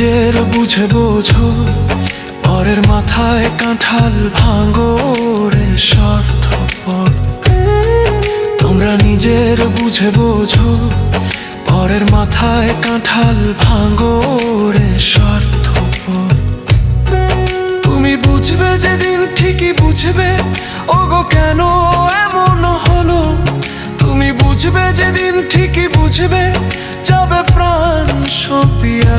নিজের বুঝে বোঝো, পরের মাথায় কাঁঠাল ভাঙো রে স্বার্থপর। তোমরা নিজের বুঝে বোঝো, পরের মাথায় কাঁঠাল ভাঙো রে স্বার্থপর। তুমি বুঝবে যেদিন ঠিকই বুঝবে, ওগো কেন এমন হলো? তুমি বুঝবে যেদিন ঠিকই বুঝবে, যাবে প্রাণ সপিয়া।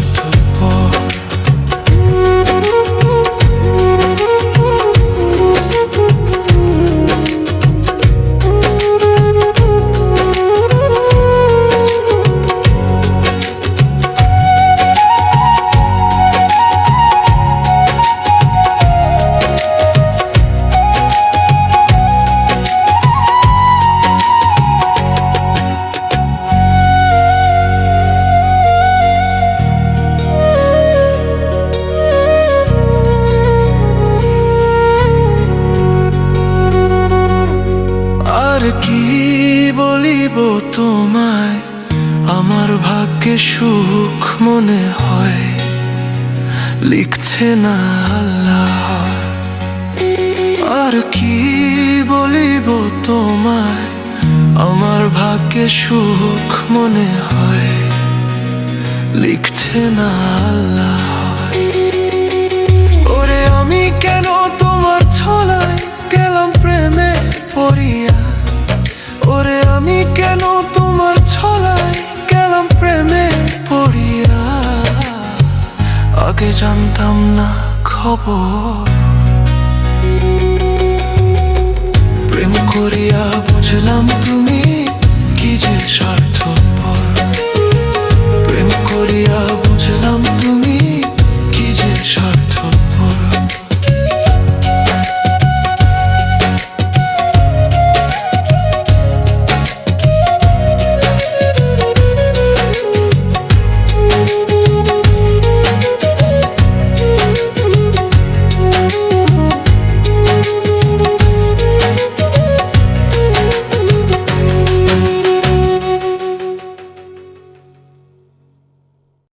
তোমায় আমার ভাগ্যে সুখ মনে হয়। লিখছে না আল্লাহ। আর কি বলিব তোমায়? আমার ভাগ্যে সুখ মনে হয়। লিখছে না আল্লাহ। ওরে আমি কেন তোমার ছলায় গেলাম প্রেমে পড়িয়া? জানতাম না খবর